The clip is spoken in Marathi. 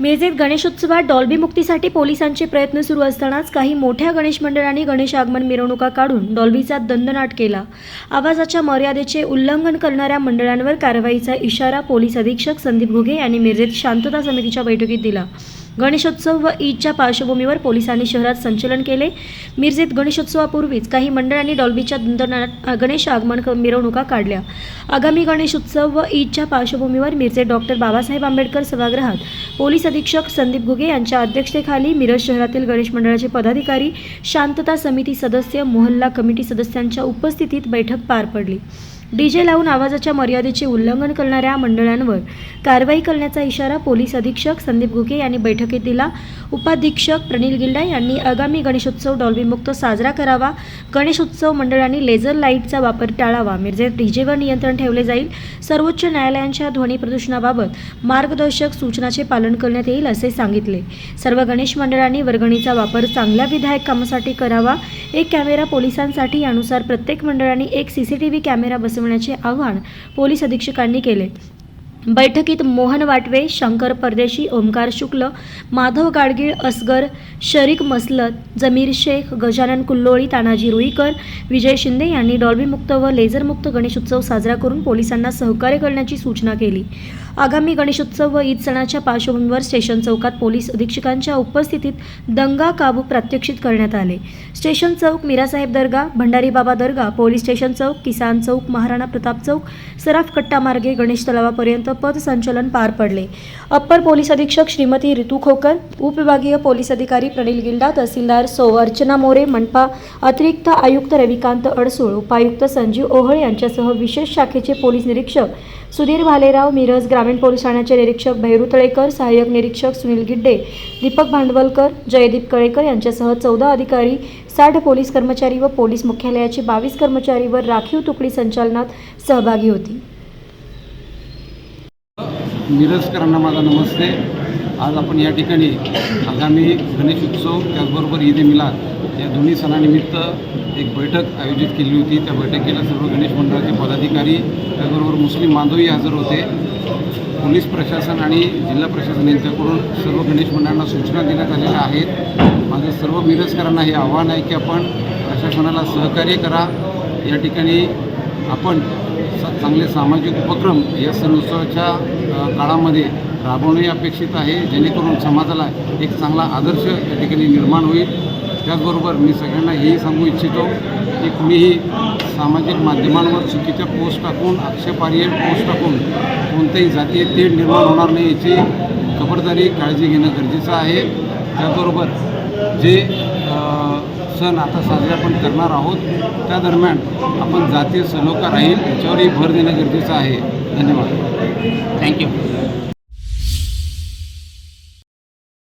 मिरजेत गणेशोत्सवात डॉल्बी मुक्तीसाठी पोलिसांचे प्रयत्न सुरू असतानाच काही मोठ्या गणेश मंडळांनी गणेश आगमन मिरवणुका काढून डॉल्बीचा दंडनाट केला. आवाजाच्या मर्यादेचे उल्लंघन करणाऱ्या मंडळांवर कारवाईचा इशारा पोलीस अधीक्षक संदीप घुगे यांनी मिरजेत शांतता समितीच्या बैठकीत दिला. गणेशोत्सव व ईदच्या पार्श्वभूमीवर पोलिसांनी शहरात संचलन केले. मिरजेत गणेशोत्सवापूर्वीच काही मंडळांनी डॉल्बीच्या दंडनाट गणेश आगमन मिरवणुका काढल्या. आगामी गणेशोत्सव व ईदच्या पार्श्वभूमीवर मिरजेत डॉक्टर बाबासाहेब आंबेडकर सभागृहात पोलीस अधीक्षक संदीप घुगे यांच्या अध्यक्षतेखाली मिरज शहरातील गणेश मंडळाचे पदाधिकारी शांतता समिती सदस्य मोहल्ला कमिटी सदस्यांच्या उपस्थितीत बैठक पार पडली. डीजे लावून आवाजाच्या मर्यादेचे उल्लंघन करणाऱ्या मंडळांवर कारवाई करण्याचा इशारा पोलीस अधीक्षक संदीप घुगे यांनी बैठकीत दिला. उपाधीक्षक प्रणील गिल्डा यांनी आगामी गणेशोत्सव डॉल्बीमुक्त साजरा करावा. गणेशोत्सव मंडळांनी लेझर लाईटचा वापर टाळावा. मिरजेत डीजेवर नियंत्रण ठेवले जाईल. सर्वोच्च न्यायालयांच्या ध्वनी प्रदूषणाबाबत मार्गदर्शक सूचनाचे पालन करण्यात येईल असे सांगितले. सर्व गणेश मंडळांनी वर्गणीचा वापर चांगल्या विधायक कामासाठी करावा. एक कॅमेरा पोलिसांसाठी यानुसार प्रत्येक मंडळाने एक C C T V camera बसवण्याचे आवाहन पोलीस अधीक्षकांनी केले. बैठकीत मोहन वाटवे शंकर परदेशी ओमकार शुक्ल माधव गाडगीळ असगर शरीक मसलत जमीर शेख गजानन कुल्लोळी तानाजी रुईकर विजय शिंदे यांनी डॉल्बीमुक्त व लेझरमुक्त गणेशोत्सव साजरा करून पोलिसांना सहकार्य करण्याची सूचना केली. आगामी गणेशोत्सव व ईद सणाच्या पार्श्वभूमीवर स्टेशन चौकात पोलीस अधीक्षकांच्या उपस्थितीत दंगा काबू प्रात्यक्षित करण्यात आले. Station Chowk Mirasaheb Dargah Bhandari Baba Dargah police station Chowk Kisan Chowk Maharana Pratap Chowk Saraf Katta मार्गे गणेश तलावापर्यंत पथसंचलन पार पडले. अप्पर पोलीस अधीक्षक श्रीमती ऋतू खोकर उपविभागीय पोलीस अधिकारी प्रणील गिल्डा तहसीलदार सौ अर्चना मोरे मनपा अतिरिक्त आयुक्त रविकांत अडसूळ उपायुक्त संजीव ओहळ यांच्यासह विशेष शाखेचे पोलीस निरीक्षक सुधीर भालेराव मिरज ग्रामीण पोलीस ठाण्याचे निरीक्षक भैरू तळेकर सहाय्यक निरीक्षक सुनील गिड्डे दीपक भांडवलकर जयदीप कळेकर यांच्यासह चौदा अधिकारी साठ पोलीस कर्मचारी व पोलीस मुख्यालयाचे बावीस कर्मचारी व राखीव तुकडी संचालनात सहभागी होती. मिरजकरांना माझा नमस्ते. आज आपण या ठिकाणी आगामी गणेश उत्सव त्याचबरोबर ईद मिलाद या दोन्ही सणानिमित्त एक बैठक आयोजित केली होती. त्या बैठकीला सर्व गणेश मंडळाचे पदाधिकारी त्याचबरोबर मुस्लिम बांधवही हजर होते. पोलीस प्रशासन आणि जिल्हा प्रशासन यांच्याकडून सर्व गणेश मंडळांना सूचना देण्यात आलेल्या आहेत. माझं सर्व मिरजकरांना हे आव्हान आहे की आपण प्रशासनाला सहकार्य करा. या ठिकाणी आपण चांगले सामाजिक उपक्रम या सण उत्सवाच्या काळामध्ये राबवणे अपेक्षित आहे. जेणेकरून समाजाला एक चांगला आदर्श या ठिकाणी निर्माण होईल. त्याचबरोबर मी सगळ्यांना हेही सांगू इच्छितो की कुणीही सामाजिक माध्यमांवर चुकीच्या पोस्ट टाकून आक्षेपार्ह पोस्ट टाकून कोणत्याही जातीय तेढ निर्माण होणार नाही याची खबरदारी काळजी घेणं गरजेचं आहे. त्याचबरोबर जे सण आता साजरे आपण करणार आहोत त्या दरम्यान आपण जातीय सलोखा राहील याच्यावरही भर देणं गरजेचं आहे. धन्यवाद. थँक्यू